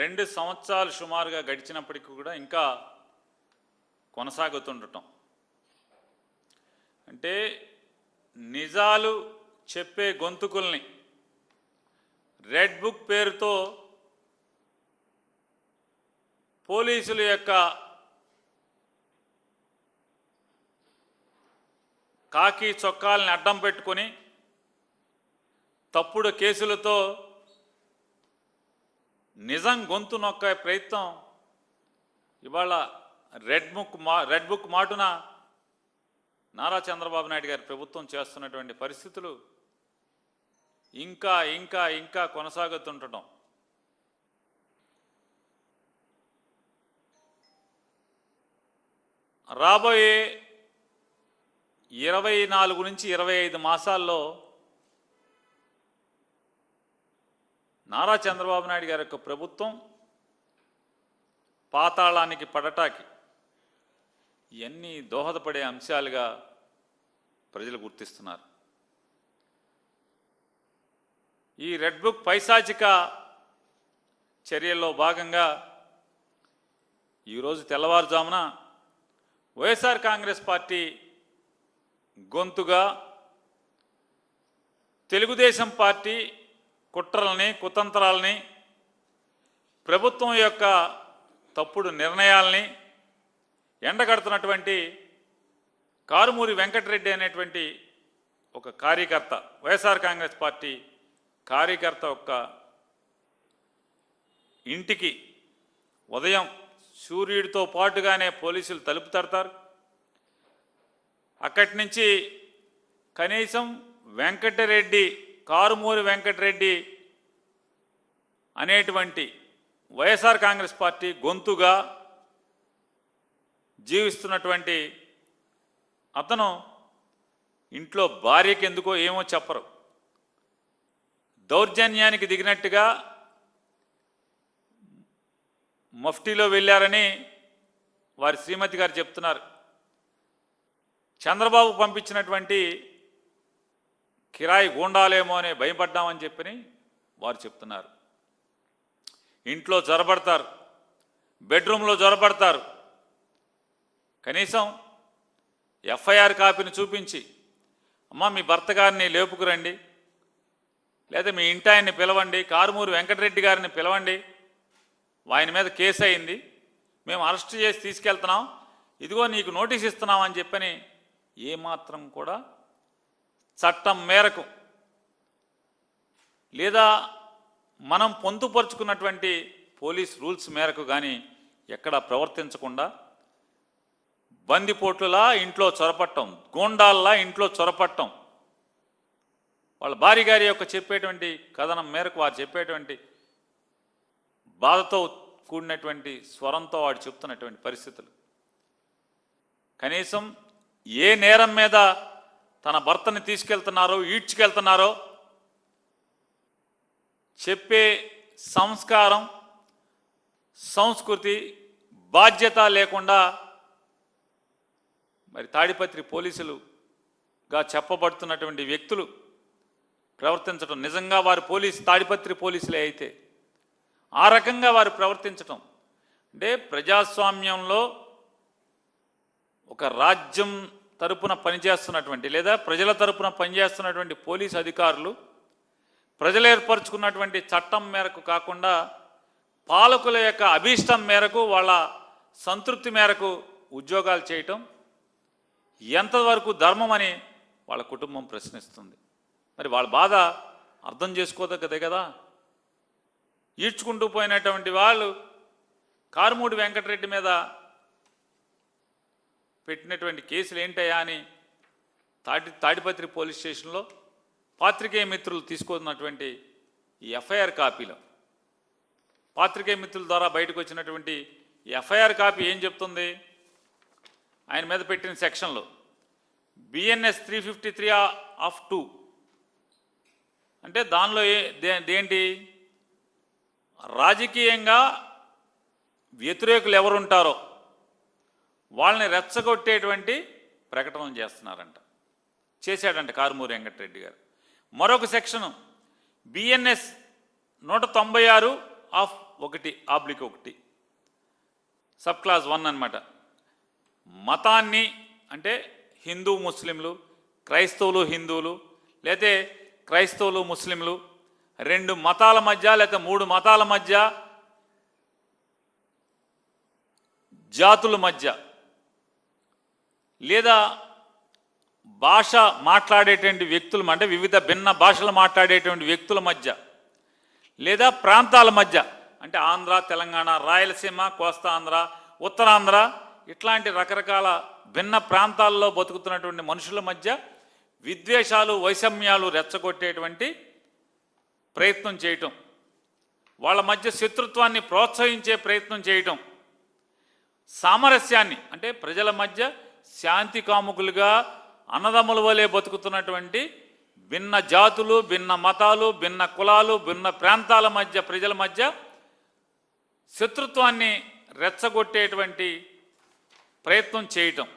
రెండు సంవత్సరాలు సుమారుగా గడిచినప్పటికీ కూడా ఇంకా కొనసాగుతుండటం. అంటే నిజాలు చెప్పే గొంతుకుల్ని రెడ్ బుక్ పేరుతో పోలీసుల యొక్క కాకి చొక్కాలని అడ్డం పెట్టుకొని తప్పుడు కేసులతో నిజం గొంతు నొక్కే ప్రయత్నం. ఇవాళ రెడ్ బుక్ మా రెడ్ బుక్ మాటున నారా చంద్రబాబు నాయుడు గారి ప్రభుత్వం చేస్తున్నటువంటి పరిస్థితులు ఇంకా ఇంకా ఇంకా కొనసాగుతుండటం రాబోయే ఇరవై నాలుగు నుంచి ఇరవై ఐదు మాసాల్లో నారా చంద్రబాబు నాయుడు గారి యొక్క ప్రభుత్వం పాతాళానికి పడటానికి ఎన్ని దోహదపడే అంశాలుగా ప్రజలు గుర్తిస్తున్నారు. ఈ రెడ్ బుక్ పైశాచిక చర్యల్లో భాగంగా ఈరోజు తెల్లవారుజామున వైఎస్ఆర్ కాంగ్రెస్ పార్టీ గొంతుగా తెలుగుదేశం పార్టీ కుట్రల్ని కుతంత్రాలని ప్రభుత్వం యొక్క తప్పుడు నిర్ణయాల్ని ఎండగడుతున్నటువంటి కారుమూరి వెంకటరెడ్డి అనేటువంటి ఒక కార్యకర్త వైఎస్ఆర్ కాంగ్రెస్ పార్టీ కార్యకర్త యొక్క ఇంటికి ఉదయం సూర్యుడితో పాటుగానే పోలీసులు తలుపు తడతారు. అక్కడి నుంచి కనీసం వెంకటరెడ్డి కారుమూరి వెంకటరెడ్డి అనేటువంటి వైఎస్ఆర్ కాంగ్రెస్ పార్టీ గొంతుగా జీవిస్తున్నటువంటి అతను ఇంట్లో భార్యకి ఎందుకో ఏమో చెప్పరు. దౌర్జన్యానికి దిగినట్టుగా మఫ్టీలో వెళ్ళారని వారి శ్రీమతి గారు చెప్తున్నారు. చంద్రబాబు పంపించినటువంటి కిరాయి గూండాలేమో అని భయపడ్డామని చెప్పని వారు చెప్తున్నారు. ఇంట్లో జ్వరపడతారు బెడ్రూమ్లో జ్వరపడతారు కనీసం ఎఫ్ఐఆర్ కాపీని చూపించి అమ్మ మీ భర్త గారిని లేపుకురండి లేదా మీ ఇంటాయన్ని పిలవండి కారుమూరి వెంకటరెడ్డి గారిని పిలవండి ఆయన మీద కేసు అయింది మేము అరెస్ట్ చేసి తీసుకెళ్తున్నాం ఇదిగో నీకు నోటీస్ ఇస్తున్నాం అని చెప్పని ఏమాత్రం కూడా చట్టం మేరకు లేదా మనం పొందుపరుచుకున్నటువంటి పోలీస్ రూల్స్ మేరకు కానీ ఎక్కడ ప్రవర్తించకుండా బందిపోట్లులా ఇంట్లో చొరపట్టం గూండాల్లా ఇంట్లో చొరపట్టం. వాళ్ళ భార్య గారి యొక్క చెప్పేటువంటి కథనం మేరకు వారు చెప్పేటువంటి బాధతో కూడినటువంటి స్వరంతో వాడు చెప్తున్నటువంటి పరిస్థితులు. కనీసం ఏ నేరం మీద తన భర్తని తీసుకెళ్తున్నారో ఈడ్చుకెళ్తున్నారో చెప్పే సంస్కారం సంస్కృతి బాధ్యత లేకుండా మరి తాడిపత్రి పోలీసులుగా చెప్పబడుతున్నటువంటి వ్యక్తులు ప్రవర్తించడం నిజంగా వారు పోలీస్ తాడిపత్రి పోలీసులే అయితే ఆ రకంగా వారు ప్రవర్తించటం అంటే ప్రజాస్వామ్యంలో ఒక రాజ్యం తరపున పనిచేస్తున్నటువంటి లేదా ప్రజల తరపున పనిచేస్తున్నటువంటి పోలీస్ అధికారులు ప్రజలు ఏర్పరచుకున్నటువంటి చట్టం మేరకు కాకుండా పాలకుల యొక్క అభీష్టం మేరకు వాళ్ళ సంతృప్తి మేరకు ఉద్యోగాలు చేయటం ఎంతవరకు ధర్మం అని వాళ్ళ కుటుంబం ప్రశ్నిస్తుంది. మరి వాళ్ళ బాధ అర్థం చేసుకోదగ్గదే కదా. ఈడ్చుకుంటూ పోయినటువంటి వాళ్ళు కారుమూడి వెంకటరెడ్డి మీద పెట్టినటువంటి కేసులు ఏంటయ్యా అని తాటి తాడిపత్రి పోలీస్ స్టేషన్లో పాత్రికేయ మిత్రులు తీసుకున్నటువంటి ఈ ఎఫ్ఐఆర్ కాపీలో. పాత్రికేయ మిత్రుల ద్వారా బయటకు వచ్చినటువంటి ఎఫ్ఐఆర్ కాపీ ఏం చెప్తుంది? ఆయన మీద పెట్టిన సెక్షన్లో. BNS three fifty three of two. అంటే దానిలో ఏ దే- దేంటి? రాజకీయంగా వ్యతిరేకులు ఎవరుంటారో. వాళ్ళని రెచ్చగొట్టేటువంటి ప్రకటనలు చేస్తున్నారంట. చేశాడంట కారుమూరి వెంకటరెడ్డి గారు. మరొక సెక్షను బిఎన్ఎస్ నూట తొంభై ఆరు ఆఫ్ ఒకటి ఆబ్లిక్ ఒకటి. సబ్ క్లాస్ వన్ అనమాట మతాన్ని అంటే హిందూ ముస్లింలు క్రైస్తవులు హిందువులు లేతే క్రైస్తవులు ముస్లింలు రెండు మతాల మధ్య లేకపోతే మూడు మతాల మధ్య జాతుల మధ్య లేదా భాష మాట్లాడేటువంటి వ్యక్తుల అంటే వివిధ భిన్న భాషలు మాట్లాడేటువంటి వ్యక్తుల మధ్య లేదా ప్రాంతాల మధ్య అంటే ఆంధ్ర తెలంగాణ రాయలసీమ కోస్తా ఆంధ్ర ఉత్తరాంధ్ర ఇట్లాంటి రకరకాల భిన్న ప్రాంతాల్లో బతుకుతున్నటువంటి మనుషుల మధ్య విద్వేషాలు వైషమ్యాలు రెచ్చగొట్టేటువంటి ప్రయత్నం చేయటం వాళ్ళ మధ్య శత్రుత్వాన్ని ప్రోత్సహించే ప్రయత్నం చేయటం సామరస్యాన్ని అంటే ప్రజల మధ్య శాంతి కాముకులుగా అన్నదమ్ముల వలె బతుకుతున్నటువంటి భిన్న జాతులు భిన్న మతాలు భిన్న కులాలు భిన్న ప్రాంతాల మధ్య ప్రజల మధ్య శత్రుత్వాన్ని రెచ్చగొట్టేటువంటి ప్రయత్నం చేయటం.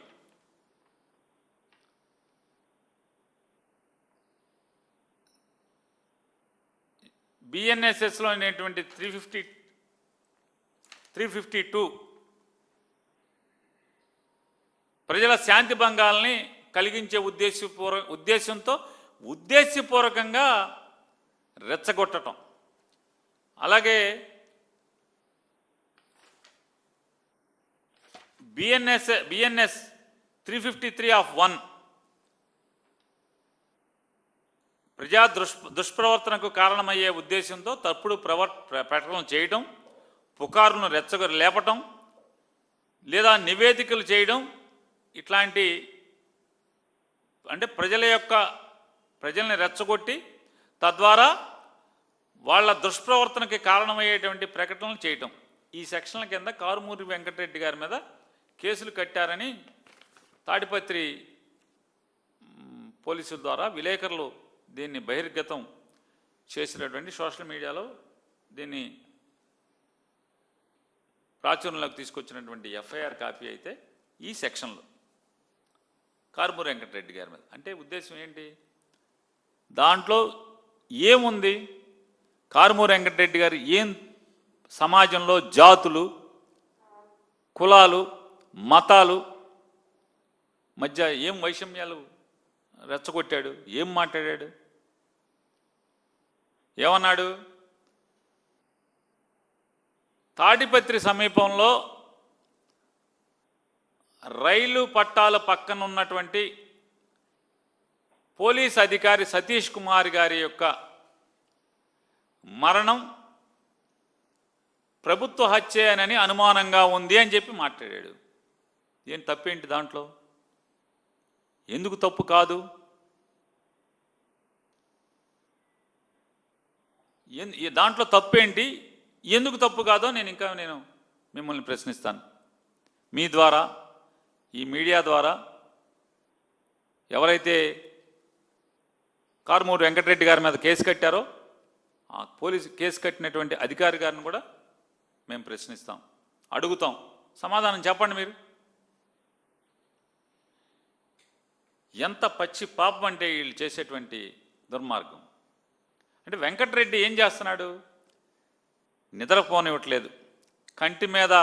బిఎన్ఎస్ఎస్లో అనేటువంటి three fifty three fifty two ప్రజల శాంతి భంగాల్ని కలిగించే ఉద్దేశపూర్వ ఉద్దేశంతో ఉద్దేశపూర్వకంగా రెచ్చగొట్టటం. అలాగే BNS BNS three fifty three of one ప్రజా దుష్ దుష్ప్రవర్తనకు కారణమయ్యే ఉద్దేశంతో తప్పుడు ప్రవర్ ప్రకటనలు చేయడం పుకారులను రెచ్చగొ లేపటం లేదా నివేదికలు చేయడం ఇట్లాంటి అంటే ప్రజల యొక్క ప్రజల్ని రెచ్చగొట్టి తద్వారా వాళ్ళ దుష్ప్రవర్తనకి కారణమయ్యేటువంటి ప్రకటనలు చేయటం. ఈ సెక్షన్ల కింద కారుమూరి వెంకటరెడ్డి గారి మీద కేసులు కట్టారని తాడిపత్రి పోలీసుల ద్వారా విలేకరులు దీన్ని బహిర్గతం చేసినటువంటి సోషల్ మీడియాలో దీన్ని ప్రాచుర్యంలోకి తీసుకొచ్చినటువంటి ఎఫ్ఐఆర్ కాపీ అయితే ఈ సెక్షన్లో. కారుమూరి వెంకటరెడ్డి గారి మీద. అంటే ఉద్దేశం ఏంటి? దాంట్లో ఏముంది? కారుమూరి వెంకటరెడ్డి గారు ఏం సమాజంలో జాతులు కులాలు మతాలు మధ్య ఏం వైషమ్యాలు రెచ్చగొట్టాడు? ఏం మాట్లాడాడు? ఏమన్నాడు? తాడిపత్రి సమీపంలో రైలు పట్టాల పక్కన ఉన్నటువంటి పోలీస్ అధికారి సతీష్ కుమార్ గారి యొక్క మరణం ప్రభుత్వ హత్యేనని అనుమానంగా ఉంది అని చెప్పి మాట్లాడాడు. ఏం తప్పేంటి దాంట్లో? ఎందుకు తప్పు కాదు? ఎన్- ఈ దాంట్లో తప్పేంటి? ఎందుకు తప్పు కాదో నేను ఇంకా నేను మిమ్మల్ని ప్రశ్నిస్తాను. మీ ద్వారా ఈ మీడియా ద్వారా ఎవరైతే కారుమూరి వెంకటరెడ్డి గారి మీద కేసు కట్టారో ఆ పోలీసు కేసు కట్టినటువంటి అధికారి గారిని కూడా మేము ప్రశ్నిస్తాం అడుగుతాం. సమాధానం చెప్పండి మీరు. ఎంత పచ్చి పాపం అంటే వీళ్ళు చేసేటువంటి దుర్మార్గం. అంటే వెంకటరెడ్డి ఏం చేస్తున్నాడు? నిద్రపోనివ్వట్లేదు. కంటి మీద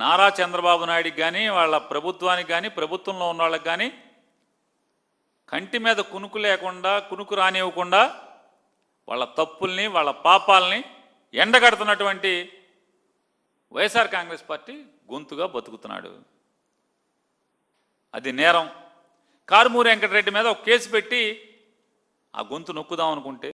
నారా చంద్రబాబు నాయుడికి కానీ వాళ్ళ ప్రభుత్వానికి కానీ ప్రభుత్వంలో ఉన్న వాళ్ళకి కానీ కంటి మీద కునుకు లేకుండా కునుకు రానివ్వకుండా వాళ్ళ తప్పుల్ని వాళ్ళ పాపాలని ఎండగడుతున్నటువంటి వైఎస్ఆర్ కాంగ్రెస్ పార్టీ గొంతుగా బతుకుతున్నాడు. అది నేరం. కారుమూరి వెంకటరెడ్డి మీద ఒక కేసు పెట్టి ఆ గొంతు నొక్కుదాం అనుకుంటే